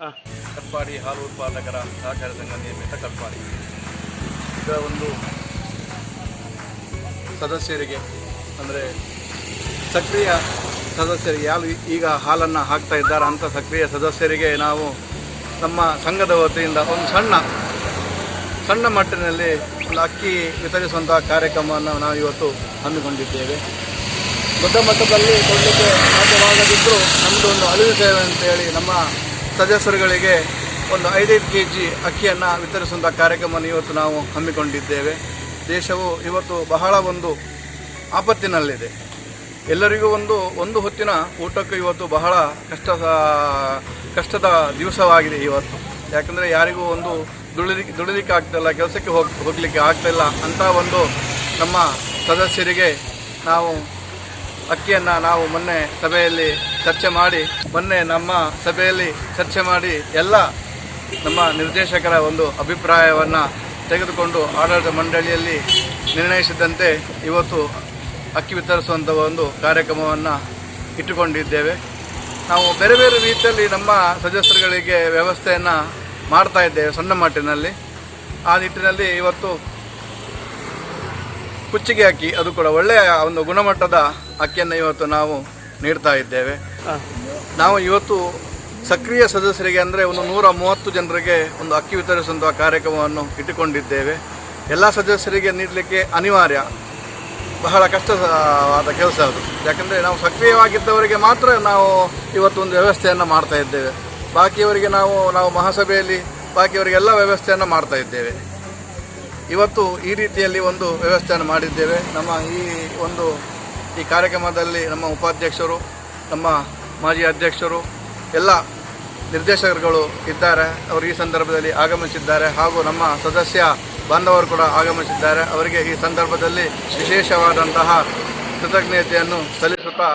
ಹಾಂ ಕಟ್ಪಾಡಿ ಹಾಲು ಉತ್ಪಾದಕರ ಸಹಕಾರ ಸಂಘ ನಿಯಮಿತ ಕಲ್ಪಾಡಿ ಇದರ ಒಂದು ಸದಸ್ಯರಿಗೆ, ಅಂದರೆ ಸಕ್ರಿಯ ಸದಸ್ಯರಿಗೆ ಯಾರು ಈಗ ಹಾಲನ್ನು ಹಾಕ್ತಾ ಇದ್ದಾರೆ ಅಂಥ ಸಕ್ರಿಯ ಸದಸ್ಯರಿಗೆ ನಾವು ನಮ್ಮ ಸಂಘದ ವತಿಯಿಂದ ಒಂದು ಸಣ್ಣ ಸಣ್ಣ ಮಟ್ಟಿನಲ್ಲಿ ಒಂದು ಅಕ್ಕಿ ವಿತರಿಸುವಂತಹ ಕಾರ್ಯಕ್ರಮವನ್ನು ನಾವು ಇವತ್ತು ಹಮ್ಮಿಕೊಂಡಿದ್ದೇವೆ. ದೊಡ್ಡ ಮಟ್ಟದಲ್ಲಿ ಕೊಡಲಿಕ್ಕೆ ಸಾಧ್ಯವಾಗದಿದ್ದರೂ ನಮ್ಮದು ಒಂದು ಅಳಿವು ಸೇವೆ ಅಂತೇಳಿ ನಮ್ಮ ಸದಸ್ಯರುಗಳಿಗೆ ಒಂದು ಐದೈದು ಕೆ ಜಿ ಅಕ್ಕಿಯನ್ನು ವಿತರಿಸುವಂಥ ಕಾರ್ಯಕ್ರಮವನ್ನು ಇವತ್ತು ನಾವು ಹಮ್ಮಿಕೊಂಡಿದ್ದೇವೆ. ದೇಶವು ಇವತ್ತು ಬಹಳ ಒಂದು ಆಪತ್ತಿನಲ್ಲಿದೆ. ಎಲ್ಲರಿಗೂ ಒಂದು ಒಂದು ಹೊತ್ತಿನ ಊಟಕ್ಕೂ ಇವತ್ತು ಬಹಳ ಕಷ್ಟ ಕಷ್ಟದ ದಿವಸವಾಗಿದೆ ಇವತ್ತು. ಯಾಕಂದರೆ ಯಾರಿಗೂ ಒಂದು ದುಡಿಲಿಕ್ಕೆ ದುಡಿಲಿಕ್ಕೆ ಆಗ್ತಾಯಿಲ್ಲ ಕೆಲಸಕ್ಕೆ ಹೋಗಿ, ಹೋಗಲಿಕ್ಕೆ ಆಗ್ತಾಯಿಲ್ಲ ಅಂಥ ಒಂದು ನಮ್ಮ ಸದಸ್ಯರಿಗೆ ನಾವು ಅಕ್ಕಿಯನ್ನು ನಾವು ಮೊನ್ನೆ ಸಭೆಯಲ್ಲಿ ಚರ್ಚೆ ಮಾಡಿ, ಮೊನ್ನೆ ನಮ್ಮ ಸಭೆಯಲ್ಲಿ ಚರ್ಚೆ ಮಾಡಿ ಎಲ್ಲ ನಮ್ಮ ನಿರ್ದೇಶಕರ ಒಂದು ಅಭಿಪ್ರಾಯವನ್ನು ತೆಗೆದುಕೊಂಡು ಆಡಳಿತ ಮಂಡಳಿಯಲ್ಲಿ ನಿರ್ಣಯಿಸಿದಂತೆ ಇವತ್ತು ಅಕ್ಕಿ ವಿತರಿಸುವಂಥ ಒಂದು ಕಾರ್ಯಕ್ರಮವನ್ನು ಇಟ್ಟುಕೊಂಡಿದ್ದೇವೆ. ನಾವು ಬೇರೆ ಬೇರೆ ರೀತಿಯಲ್ಲಿ ನಮ್ಮ ಸದಸ್ಯರುಗಳಿಗೆ ವ್ಯವಸ್ಥೆಯನ್ನು ಮಾಡ್ತಾ ಇದ್ದೇವೆ ಸಣ್ಣ ಮಟ್ಟಿನಲ್ಲಿ. ಆ ನಿಟ್ಟಿನಲ್ಲಿ ಇವತ್ತು ಕುಚ್ಚಿಗೆ ಅಕ್ಕಿ ಅದು ಕೂಡ ಒಳ್ಳೆಯ ಒಂದು ಗುಣಮಟ್ಟದ ಅಕ್ಕಿಯನ್ನು ಇವತ್ತು ನಾವು ನೀಡ್ತಾ ಇದ್ದೇವೆ. ನಾವು ಇವತ್ತು ಸಕ್ರಿಯ ಸದಸ್ಯರಿಗೆ ಅಂದರೆ ಒಂದು ನೂರ ಮೂವತ್ತು ಜನರಿಗೆ ಒಂದು ಅಕ್ಕಿ ವಿತರಿಸುವಂಥ ಕಾರ್ಯಕ್ರಮವನ್ನು ಇಟ್ಟುಕೊಂಡಿದ್ದೇವೆ. ಎಲ್ಲ ಸದಸ್ಯರಿಗೆ ನೀಡಲಿಕ್ಕೆ ಅನಿವಾರ್ಯ ಬಹಳ ಕಷ್ಟವಾದ ಕೆಲಸ ಅದು. ಯಾಕಂದರೆ ನಾವು ಸಕ್ರಿಯವಾಗಿದ್ದವರಿಗೆ ಮಾತ್ರ ನಾವು ಇವತ್ತು ಒಂದು ವ್ಯವಸ್ಥೆಯನ್ನು ಮಾಡ್ತಾ ಇದ್ದೇವೆ. ಬಾಕಿಯವರಿಗೆ ನಾವು ನಾವು ಮಹಾಸಭೆಯಲ್ಲಿ ಬಾಕಿಯವರಿಗೆಲ್ಲ ವ್ಯವಸ್ಥೆಯನ್ನು ಮಾಡ್ತಾ ಇದ್ದೇವೆ. ಇವತ್ತು ಈ ರೀತಿಯಲ್ಲಿ ಒಂದು ವ್ಯವಸ್ಥೆಯನ್ನು ಮಾಡಿದ್ದೇವೆ. ನಮ್ಮ ಈ ಒಂದು ಈ ಕಾರ್ಯಕ್ರಮದಲ್ಲಿ ನಮ್ಮ ಉಪಾಧ್ಯಕ್ಷರು, ನಮ್ಮ ಮಾಜಿ ಅಧ್ಯಕ್ಷರು, ಎಲ್ಲ ನಿರ್ದೇಶಕರುಗಳು ಇದ್ದಾರೆ. ಅವರು ಈ ಸಂದರ್ಭದಲ್ಲಿ ಆಗಮಿಸಿದ್ದಾರೆ. ಹಾಗೂ ನಮ್ಮ ಸದಸ್ಯ ಬಾಂಧವರು ಕೂಡ ಆಗಮಿಸಿದ್ದಾರೆ. ಅವರಿಗೆ ಈ ಸಂದರ್ಭದಲ್ಲಿ ವಿಶೇಷವಾದಂತಹ ಕೃತಜ್ಞತೆಯನ್ನು ಸಲ್ಲಿಸುತ್ತಾ